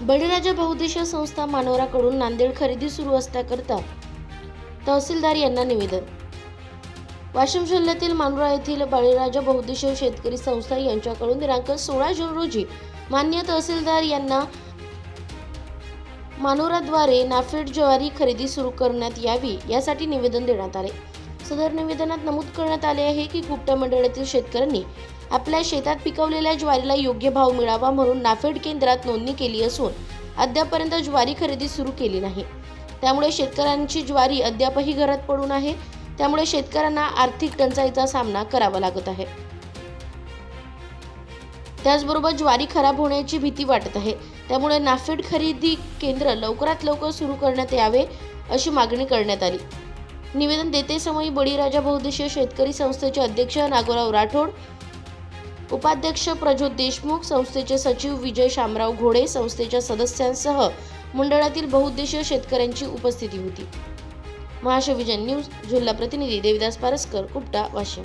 बळीराजा बहुद्देशीय संस्था मानवराकडून नांदेड खरेदी सुरू असल्याकरता तहसीलदार यांना निवेदन. वाशिम जिल्ह्यातील मानोरा येथील बळीराजा बहुद्देशीय शेतकरी संस्था यांच्याकडून दिनांक सोळा जून रोजी मान्य तहसीलदार यांना मानोराद्वारे नाफेड ज्वारी खरेदी सुरू करण्यात यावी यासाठी निवेदन देण्यात आले. सदर निवेदनात नमूद करण्यात आले आहे की गुप्ता मंडळातील शेतकऱ्यांनी आपल्या शेतात पिकवलेल्या ज्वारीला योग्य भाव मिळावा म्हणून नाफेड केंद्रात नोंदणी केली असून अद्यापर्यंत ज्वारी खरेदी सुरू केली नाही. त्यामुळे शेतकऱ्यांची ज्वारी अद्यापही घरात पडून आहे. त्यामुळे शेतकऱ्यांना आर्थिक टंचाईचा सामना करावा लागत आहे. त्याचबरोबर ज्वारी खराब होण्याची भीती वाटत आहे. त्यामुळे नाफेड खरेदी केंद्र लवकरात लवकर सुरू करण्यात यावे अशी मागणी करण्यात आली. निवेदन देते समयी बळीराजा बहुद्देशीय शेतकरी संस्थेचे अध्यक्ष नागोराव राठोड उपाध्यक्ष प्रज्योत देशमुख संस्थेचे सचिव विजय शामराव घोडे संस्थेच्या सदस्यांसह मंडळातील बहुउद्देशीय शेतकऱ्यांची उपस्थिती होती. महाशिवजन न्यूज जिल्हा प्रतिनिधी देविदास पारसकर कुपटा वाशिम.